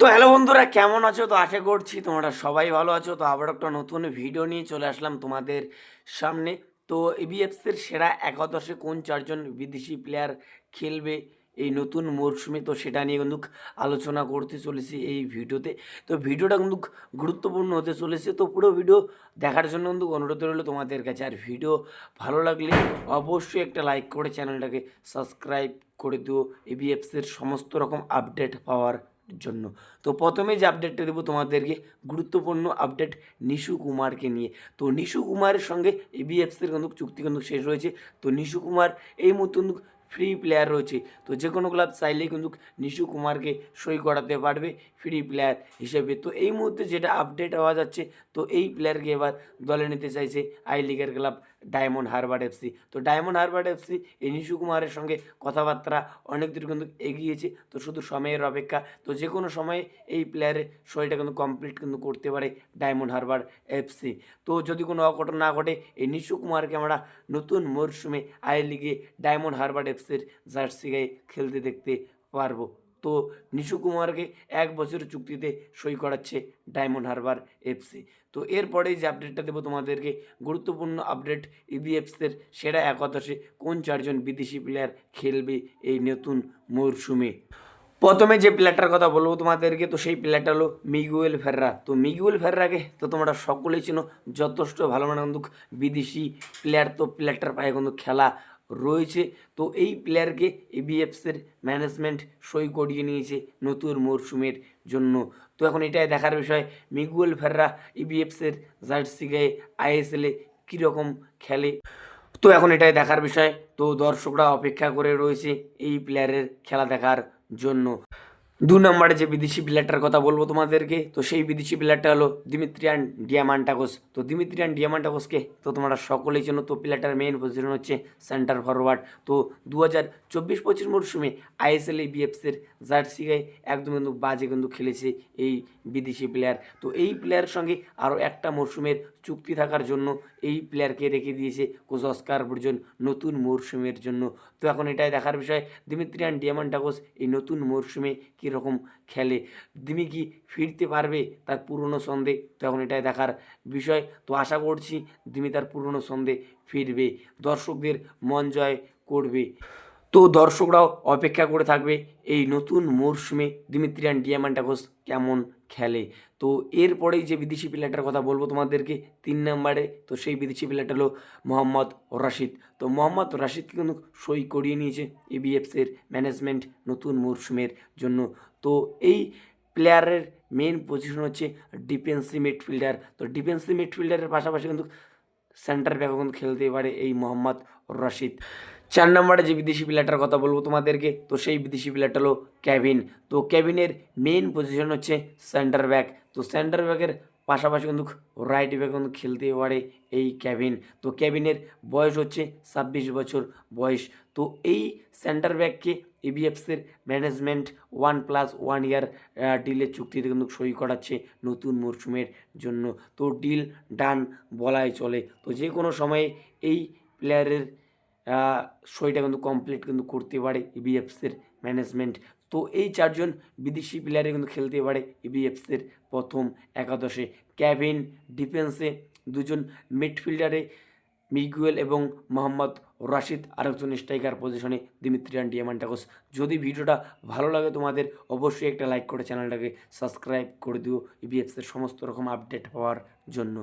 তো হ্যালো বন্ধুরা, কেমন আছো? তো আশা করছি তোমরা সবাই ভালো আছো। তো আবার একটা নতুন ভিডিও নিয়ে চলে আসলাম তোমাদের সামনে। তো এবিএফসির সেরা একাদশে কোন চারজন বিদেশি প্লেয়ার খেলবে এই নতুন মরশুমে তো সেটা নিয়ে কিন্তু আলোচনা করতে চলেছি এই ভিডিওতে। তো ভিডিওটা কিন্তু গুরুত্বপূর্ণ হতে চলেছে। তো পুরো ভিডিও দেখার জন্য কিন্তু অনুরোধ রইল তোমাদের কাছে। আর ভিডিও ভালো লাগলে অবশ্যই একটা লাইক করে চ্যানেলটাকে সাবস্ক্রাইব করে দিও। এবিএফসির সমস্ত রকম আপডেট পাওয়ার জন্য। তো প্রথমে যে আপডেটটা দেবো তোমাদেরকে, গুরুত্বপূর্ণ আপডেট নিশু কুমারকে নিয়ে। তো নিশু কুমারের সঙ্গে এবিএফসির কিন্তু চুক্তি কিন্তু শেষ হয়েছে তো নিশু কুমার এই মুহূর্তে কিন্তু ফ্রি প্লেয়ার রয়েছে। তো যে কোনো ক্লাব চাইলেই কিন্তু নিশু কুমারকে সই করাতে পারবে ফ্রি প্লেয়ার হিসেবে। তো এই মুহূর্তে যেটা আপডেট হওয়া যাচ্ছে, তো এই প্লেয়ারকে এবার দলে নিতে চাইছে আই লিগের ক্লাব ডায়মন্ড হারবার এফসি তো ডায়মন্ড হারবার এফসি এই নিশু কুমারের সঙ্গে কথাবার্তা অনেক দূর কিন্তু এগিয়েছে। তো শুধু সময়ের অপেক্ষা, তো যে কোনো সময়ে এই প্লেয়ারের সইটা কিন্তু কমপ্লিট কিন্তু করতে পারে ডায়মন্ড হারবার এফসি তো যদি কোনো অঘটন না ঘটে এই নিশু কুমারকে আমরা নতুন মরশুমে আই লিগে ডায়মন্ড হারবার এফসির জার্সি গায়ে খেলতে দেখতে পারব। তো নিশু কুমারকে এক বছরের চুক্তিতে সই করাচ্ছে ডায়মন্ড হারবার এফসি তো এরপরে যে আপডেটটা দেবো তোমাদেরকে, গুরুত্বপূর্ণ আপডেট ইবিএফসির সেরা একাদশে কোন চারজন বিদেশি প্লেয়ার খেলবে এই নতুন মরশুমে প্রথমে যে প্লেয়ারটার কথা বলব তোমাদেরকে, তো সেই প্লেয়ারটা হলো মিগুয়েল ফেররা। তো মিগুয়েল ফেররাকে তো তোমরা সকলেই চিনো, যথেষ্ট ভালো মানে কিন্তু বিদেশি প্লেয়ার তো প্লেয়ারটার পায়ে কিন্তু খেলা রয়েছে। তো এই প্লেয়ারকে এবিএফসির ম্যানেজমেন্ট সই করিয়ে নিয়েছে নতুন মরশুমের জন্য। তো এখন এটাই দেখার বিষয়, মিগুয়েল ফেররা ইবিএফসির জার্সি গায়ে আইএসএলে কীরকম খেলে? তো এখন এটাই দেখার বিষয়, তো দর্শকরা অপেক্ষা করে রয়েছে এই প্লেয়ারের খেলা দেখার জন্য। দু নম্বরে যে বিদেশি প্লেয়ারটার কথা বলব তোমাদেরকে, তো সেই বিদেশি প্লেয়ারটা হলো দিমিত্রিয়ান ডিয়ামান্টাকোস তো দিমিত্রিয়ান ডিয়ামান্টাকোসকে তো তোমরা সকলেই চেনো, তো প্লেয়ারটার মেইন পজিশন হচ্ছে সেন্টার ফরওয়ার্ড তো দু হাজার চব্বিশ পঁচিশ মরশুমে আইএসএল এই বিএফসির জার্সি গায়ে একদম কিন্তু বাজে কিন্তু খেলেছে এই বিদেশি প্লেয়ার তো এই প্লেয়ারের সঙ্গে আরও একটা মরশুমের চুক্তি থাকার জন্য এই প্লেয়ারকে রেখে দিয়েছে কোচ অস্কার বুর্জন নতুন মরশুমের জন্য। তো এখন এটাই দেখার বিষয় দিমিত্রিয়ান ডিয়ামান্টাকোস এই নতুন মরশুমে কীরকম খেলে। দিমি কি ফিরতে পারবে তার পুরনো ছন্দে তখন এটাই দেখার বিষয়। তো আশা করছি দিমি তার পুরনো ছন্দে ফিরবে। দর্শকদের মন জয় করবে। তো দর্শকরাও অপেক্ষা করে থাকবে এই নতুন মরশুমে। দিমিত্রিয়ান ডিয়ামান্টাকোস কেমন খেলে। তো এরপরেই যে বিদেশি প্লেয়ারটার কথা বলব তোমাদেরকে, তিন নাম্বারে তো সেই বিদেশি প্লেয়ারটা হলো মোহাম্মদ রাশিদ। তো মোহাম্মদ রাশিদকে কিন্তু সই করিয়ে নিয়েছে এবিএফসির ম্যানেজমেন্ট নতুন মরশুমের জন্য। তো এই প্লেয়ারের মেন পজিশন হচ্ছে ডিফেন্সি মিডফিল্ডার তো ডিফেন্সি মিডফিল্ডারের পাশাপাশি কিন্তু সেন্টার ব্যাকও কিন্তু খেলতে পারে এই মোহাম্মদ রশিদ। চার নম্বরে যে বিদেশি প্লেয়ারটার কথা বলব তোমাদেরকে, তো সেই বিদেশি প্লেয়ারটা হলো ক্যাভিন তো ক্যাভিনের মেন পজিশন হচ্ছে সেন্টার ব্যাক তো সেন্টার ব্যাকের পাশাপাশি কিন্তু রাইট ব্যাক কিন্তু খেলতে পারে এই ক্যাভিন তো ক্যাভিনের বয়স হচ্ছে ছাব্বিশ বছর বয়স। তো এই সেন্টার ব্যাককে এবিএফসির management one plus one year ডিলের চুক্তিতে কিন্তু সই করাচ্ছে নতুন মরশুমের জন্য। তো ডিল ডান বলাই চলে। তো যে কোনো সময়ে এই প্লেয়ারের সইটা কিন্তু কমপ্লিট কিন্তু করতে পারে ইবিএফসির ম্যানেজমেন্ট তো এই চারজন বিদেশি প্লেয়ারে কিন্তু খেলতে পারে ইবিএফসির প্রথম একাদশে। ক্যাভিন ডিফেন্সে দুজন মিডফিল্ডারে মিগুয়েল এবং মোহাম্মদ রাশিদ আরেকজন স্ট্রাইকার পজিশনে দিমিত্রিয়ান ডিয়ামান্টাকোস যদি ভিডিওটা ভালো লাগে তোমাদের, অবশ্যই একটা লাইক করে চ্যানেলটাকে সাবস্ক্রাইব করে দিও ইবিএফসির সমস্ত রকম আপডেট পাওয়ার জন্য।